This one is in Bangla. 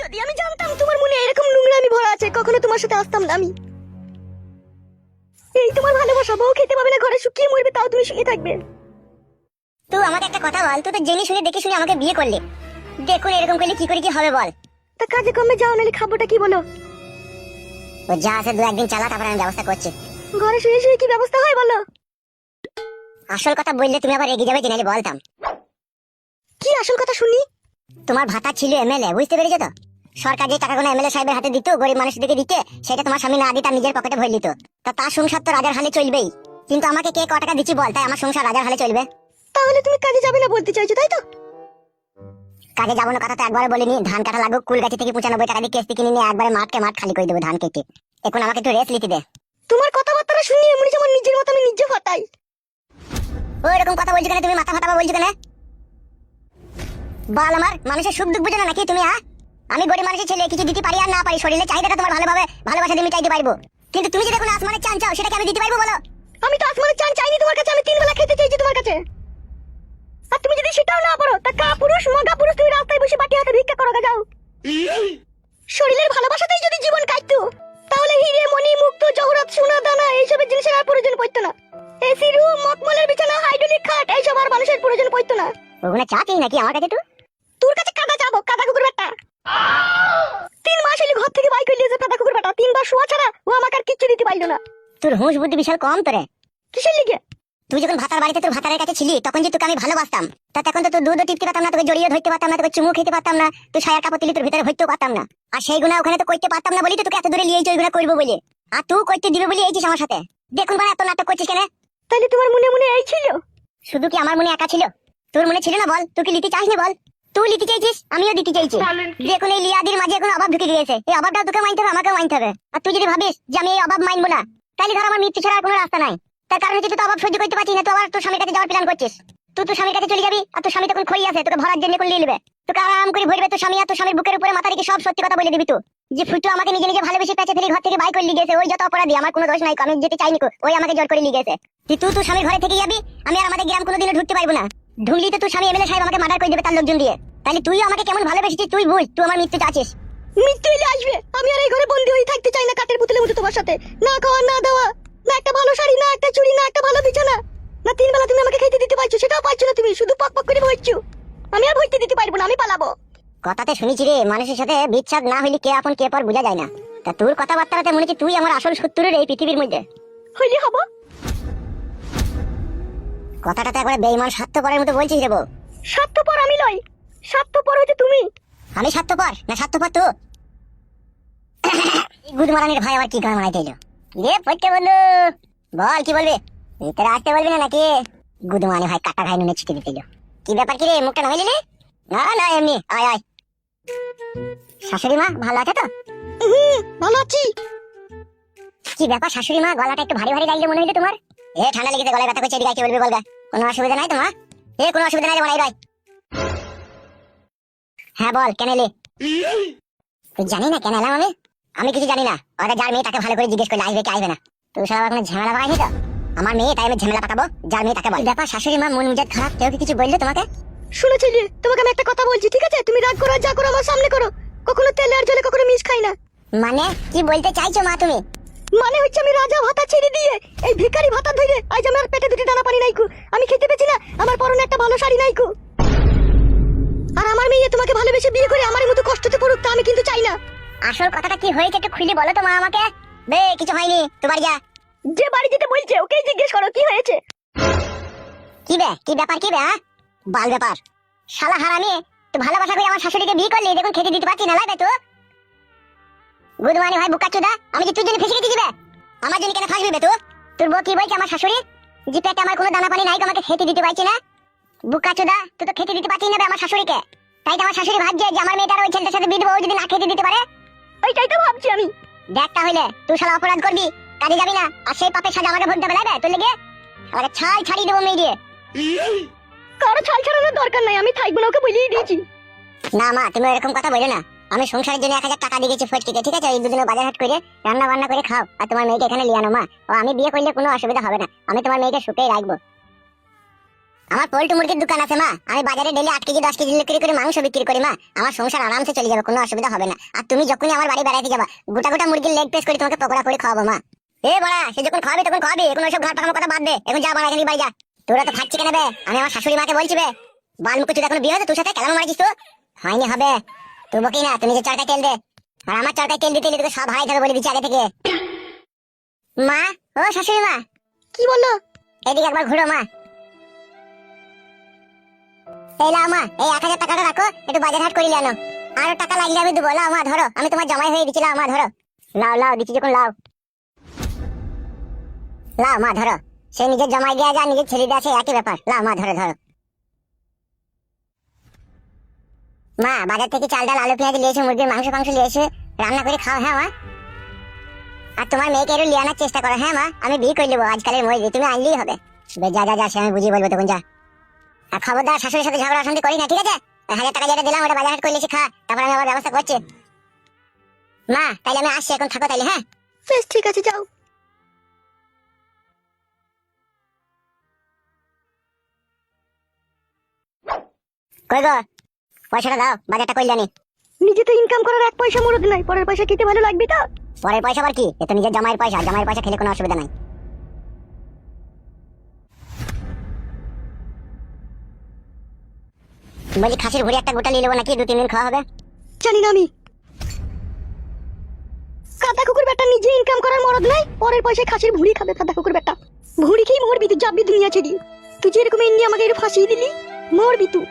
যদি আমি জানতাম তোমার মনে এরকম নোংরামি ভরা আছে কখনো তোমার সাথে আসতাম না আমি। এই তোমার ভালোবাসা বউ খেতে পাবে না ঘরে শুকিয়ে মরবে তাও তুমি শুয়ে থাকবে। তুই আমাকে একটা কথা বল তুই তো জেনে শুনে দেখে শুনে আমাকে বিয়ে করলি। দেখুন এরকম করলে কি করে কি হবে বল। তা কাজে কমে যাও নাহলে খাবোটা কি বলো? ও যা আছে দু একদিন চালা তারপরে আমি ব্যবস্থা করছি। ঘরে শুয়ে শুয়ে কি ব্যবস্থা হয় বলো? আসল কথা বললে তুমি আবার এগিয়ে যাবে জেনালি বলতাম। কি আসল কথা শুনি? তোমার ভাতা ছিল এমএলএ বুঝতে পেরেছ তো? সরকার যে টাকাগুলো এমএলএ সাহেবের হাতে দিত গরিব মানুষদেরকে দিতে সেটা তোমার স্বামী না দিত নিজের পকেটে ভরে দিত তা তার সংসার তো রাজার হালে চলবেই। কিন্তু আমাকে কে ক টাকা দিচ্ছি বল তাই আমার সংসার রাজার হালে চলবে। তাহলে তুমি কাজে যাবে না বলতে চাইছো তাই তো? কাজে যাব না কথা তো একবার বলিনি ধান কাটা লাগুক কুল গাছি থেকে পঁচানব্বই টাকা দিয়ে কেস্তি কিনে নিয়ে একবারে মাঠকে মাঠ খালি করে দেবো ধান কেটে। এখন আমাকে একটু রেস্ট নিতে দে। তোমার কথাবার্তা শুনি এমনি যেমন নিজের মতো আমি নিজে ফাটাই ও এরকম কথা বলছো কেন? তুমি মাথা ফাটাবা বলছো কেন? বল আমার মানুষের সুখ দুঃখ বুঝো না নাকি তুমি হ্যাঁ আমি গরিব মানুষের ছেলে কিছু দিতে পারি আর না পারি শরীরে চাহিদাটা তোমার ভালোভাবে ভালোবাসা দিয়ে চাইতে পারব। কিন্তু তুমি যদি কোনো আসমানের চান চাও সেটাকে আমি দিতে পারব বলো? আমি তো আসমানের চান চাইনি তোমার কাছে আমি তিন বেলা খেতে চাইছি তোমার কাছে। আর তুমি যদি সেটাও না পারো তা কা পুরুষ মগা পুরুষ তুমি রাস্তায় বসে বাটি হাতে ভিক্ষা করো যাও। শরীরের ভালোবাসাতেই যদি জীবন কাটতো তাহলে হিরে মণি মুক্ত জহরত সোনা দানা এইসবের জিনিসের আর প্রয়োজন পড়তো না। এসি রুম মকমলের বিছানা হাইড্রোলিক খাট এইসব আর মানুষের প্রয়োজন পড়তো না। ওগুলো চাতেই নাকি আমার কাছে তুই? তোর কাছে কাদা যাব কাদা কুকুর বেটা তিন মাস হইলে ঘর থেকে বাইক হইলে কাদা কুকুর বেটা তিনবার শোয়া ছাড়া ও আমাকে আর কিচ্ছু দিতে পারল না। তোর হুঁশ বুদ্ধি বিশাল কম তোরে। কিসের লিগে? তুই যখন ভাতার বাড়িতে তোর ভাতারের কাছে ছিলি তখন যে তোকে আমি ভালোবাসতাম তা তখন তো তোর দুধও টিপতে পারতাম না তোকে জড়িয়ে ধরতে পারতাম না তোকে চুমু খেতে পারতাম না তুই সায়ার কাপড় তুলি তোর ভিতরে ভরতেও পারতাম না। আর সেই গুণা ওখানে তো করতে পারতাম না বলি তো তোকে এত দূরে নিয়ে ওইগুলো করব বলে। আর তুই করতে দিবে বলে এইছিস আমার সাথে। দেখুন মানে এত নাটক করছিস কেন? তাইলে তোমার মনে মনে এই ছিল? শুধু কি আমার মনে একা ছিল? তোর মনে ছিল না বল? তুই কি লিতে চাস না বল? তুই চাইছিস? আমিও দিতে চাইছি। দেখুন এই লিয়াদির মাঝে এখন অভাব ঢুকে গিয়েছে। এই অভাবটা তোকে মানতে হবে আমাকেও মানতে হবে। আর তুই যদি ভাবিস যে আমি এই অভাব মানবো না তাহলে ধর আমার মৃত্যু ছাড়া কোনো রাস্তা নাই। তার কারণ তুই তো অভাব সহ্য করতে পারছিস না তুই আবার তোর স্বামীর কাছে যাওয়ার প্ল্যান করছিস। তুই তোর স্বামীর কাছে চলে যাবি আর তোর স্বামী তখন আছে তোকে ভরার জন্য নিয়ে নেবে তোকে আরাম করে ভরবে তোর স্বামী আর তোর স্বামীর বুকের উপরে মাথা রেখে সব সত্যি কথা বলে দিবি তুই। যে ফুটু আমাকে নিজে নিজে ভালোবেসে পেঁচে ফেলে ঘর থেকে বাই করে নিয়ে গেছে ওই যত অপরাধী আমার কোনো দোষ নাই আমি যেতে চাইনি ওই আমাকে জোর করে নিয়ে গেছে। তুই তুই স্বামীর ঘরে থেকে যাবি আমি আর আমাদের গ্রাম কোনোদিনও ঢুকতে পারব না। ঢুকলি তো তোর স্বামী এমএলএ সাহেব আমাকে মার্ডার করে দেবে তার লোকজন দিয়ে। তাহলে তুইও আমাকে কেমন ভালোবেসেছিস তুই বুঝ তুই আমার মৃত্যু চাচ্ছিস মৃত্যু এলে আসবে আমি আর এই ঘরে বন্দি হয়ে থাকতে চাই না কাঠের পুতুলের মতো তোমার সাথে। না খাওয়া না দেওয়া না একটা ভালো শাড়ি না একটা চুড়ি না একটা ভালো বিছানা। না তিন বেলা তুমি আমাকে খেতে দিতে পারছ সেটাও পারছ না তুমি শুধু পক পক করে ভরছো আমি আর ভরতে দিতে পারব না আমি পালাবো। কথাতে শুনেছি রে মানুষের সাথে বিচ্ছাদ না হইলে কে আপন কে পর বোঝা যায় না। তা তোর কথাবার্তাতে মনে হচ্ছে তুই আমার আসল শত্রুর এই পৃথিবীর মধ্যে। হইলে হব। কথাটা তো একবারে বেইমান স্বার্থপরের মতো বলছিস রে বউ। স্বার্থপর আমি লই স্বার্থপর হচ্ছে তুমি। আমি স্বার্থপর? না স্বার্থপর তো? গুদ মারানির ভাই আবার কি গান মারাইতে এলো? রে পড়তে বলল বল কি বলবি? ভিতরে আসতে বলবি না নাকি? গুদ মারানি ভাই কাটা খাই নুনে ছিটে দিতে কি ব্যাপার কি রে মুখটা নামাইলি রে? না না এমনি। আয় আয়। শাশুড়ি মা ভালো আছে তো? হুম ভালো আছি। কি ব্যাপার শাশুড়ি মা গলাটা একটু ভারী ভারী লাগছে মনে হইল তোমার? এ ঠান্ডা লেগেছে গলায় ব্যথা করছে এদিকে কি বলবি বলগা কোনো অসুবিধা নাই তোমার? এ কোনো অসুবিধা নাই রায়। হ্যাঁ বল কেন এলি? তুই জানি না কেন এলাম আমি? আমি কিছু জানি না। ওরা যার মেয়ে তাকে ভালো করে জিজ্ঞেস করলে আসবে কি আসবে না? তুই সব এখন ঝামেলা পাকাইনি তো? আমার মেয়ে তাই আমি ঝামেলা পাকাবো যার মেয়ে তাকে বল। ব্যাপার শাশুড়ি মা মন মেজাজ খারাপ? কেউ কি কিছু বলল তোমাকে? শুনেছিলি তোমাকে আমি একটা কথা বলছি ঠিক আছে? তুমি রাগ করো যা করো আমার সামনে করো। কখনো তেলে আর জলে কখনো মিশ খাই না। মানে? কি বলতে চাইছো মা তুমি? মানে হচ্ছে আমি রাজা ভাতা ছেড়ে দিয়ে এই ভিখারি ভাতা ধরে আজ আমার পেটে দুটি দানা পানি নাইকু আমি খেতে পেছি না আমার পরনে একটা ভালো শাড়ি নাইকু আর আমার মেয়ে তোমাকে ভালোবেসে বিয়ে করে আমার মতো কষ্টতে পড়ুক তা আমি কিন্তু চাই না। আসল কথাটা কি হয়েছে একটু খুলে বলো তো মা আমাকে। বে কিছু হয়নি তোমার যা। যে বাড়ি যেতে বলছে ওকেই জিজ্ঞেস করো কি হয়েছে? কি বে কি ব্যাপার কি বে হ্যাঁ? বাল ব্যাপার। শালা হারামি তুই ভালোবাসা করে আমার শাশুড়িকে বিয়ে করলি দেখুন খেতে দিতে পারছি না তো? গুদমানি ভাই আমি তোর জন্য ফেসে গেছি আমার জন্য কেন ফাঁসবি বে তোর বউ কি বলছে আমার শাশুড়ি? যে পেটে আমার কোনো দানা পানি নাই আমাকে খেতে দিতে পারছি না। তুই তো খেতে দিতে পারছিস না আমার শাশুড়িকে। তাই তো আমার শাশুড়ি ভাবছে যে আমার মেয়েটার ওই ছেলেটার সাথে দেবো ও যদি না খেতে দিতে পারে। ওইটাই তো ভাবছি আমি। দেখটা হইলে তুই শালা অপরাধ করবি কাজে যাবি না। আর সেই পাপের সাজা আমাকে ভুলতে হবে তোর লেগে? আমাকে ছাই ছাড়িয়ে দেবো মেয়ে দিয়ে। কারও ছাল ছাড়ানোর দরকার নাই আমি থাকব না ওকে বলিয়ে দিয়েছি। না মা তুমি এরকম কথা বলো না। আমি সংসারের জন্য এক হাজার টাকা দিয়ে গেছি ফটকিতে, ঠিক আছে? এই দুদিনে বাজার হাট করে রান্না বান্না করে খাও। আর তোমার মেয়েকে এখানে আনো, মা। ও, আমি বিয়ে করলে কোনো অসুবিধা হবে না। আমি তোমার মেয়েকে সুখেই রাখব। আমার পোল্ট্রি মুরগির দোকান আছে, মা। আমি বাজারে ডেলি আট কেজি, দশ কেজি বিক্রি করে মাংস বিক্রি করি, মা। আমার সংসার আরামসে চলে যাবে, কোনো অসুবিধা হবে না। আর তুমি যখনই আমার বাড়ি বেড়াতে যাবা, গোটা গোটা মুরগির লেগ পিস করে তোমাকে পকোড়া করে খাওয়াবো, মা। এ বড়া, সে যখন খাওয়াবি তখন খাওয়াবি। এখন ওইসব ঘাট পাকানোর কথা বাদ দে। এখন যা বাড়া এখানে বাড়ি যা। তোরা তো খাচ্ছি কেন বে? আমি আমার শাশুড়ি মাকে বলছি বে, বাল মুখ তুই এখন বিয়ে হয়েছে, তোর সাথে কেন মারিছিস তো? হয়নি হবে। তুই বকি না তুমি যে চরকায় তেল দে। আর আমার চরকায় তেল দিতে তোকে সব হারাই ধরে বলে দিচ্ছি আগে থেকে। মা ও শাশুড়ি মা। কি বলল? এদিকে একবার ঘুরো মা। এই লাও মা এই এক হাজার টাকাটা রাখো একটু বাজার হাট করি আনো। আরও টাকা লাগলে আমি দেবো লাও মা ধরো। আমি তোমার জামাই হয়ে দিচ্ছি লাও মা ধরো। লাও লাও দিচ্ছি যখন লাও। লাও মা ধরো। সে নিজের জামাই দেওয়া যা নিজের ছেলে দেওয়া সে একই ব্যাপার। লাও মা ধরো ধরো। মা বাজার থেকে চাল ডাল আলু পেঁয়াজ নিয়েছে মুরগির মাংস ফাংস নিয়েছে রান্না করে খাও হ্যাঁ মা? আর তোমার মেয়েকে একটু লিয়ে আনার চেষ্টা করো হ্যাঁ মা? আমি বিয়ে করে নেব আজকালের মজুরি তুমি আনলেই হবে। যা যা যা সে আমি বুঝিয়ে বলব তখন যা। আর খবরদার শাশুড়ির সাথে ঝগড়া অশান্তি করি না ঠিক আছে? হাজার টাকা যেটা দিলাম ওটা বাজার হাট করে এসে খা তারপর আমি আবার ব্যবস্থা করছি। মা তাইলে আমি আসছি এখন থাকো তাইলে হ্যাঁ? বেশ ঠিক আছে যাও। কই গো? পয়সাটা দাও বাজারটা করলে নি। নিজে তো ইনকাম করার এক পয়সা মরদ নাই। পরের পয়সা খেতে ভালো লাগবে তো? পরের পয়সা আবার কি? এ তো নিজের জামাইয়ের পয়সা জামাইয়ের পয়সা খেলে কোনো অসুবিধা নাই। বলছি খাসির ভুড়ি একটা গোটা নিয়ে নেব নাকি? দু তিন দিন খাওয়া হবে। জানি না আমি। কাদা কুকুর বেটা নিজে ইনকাম করার মরদ নাই। পরের পয়সায় খাসির ভুড়ি খাবে কাদা কুকুর বেটা। ভুড়ি খেয়ে মরবি তুই যাবি দুনিয়া ছেড়ে। তুই যেরকম এমনি আমাকে ফাঁসিয়ে দিলি মরবি তুই।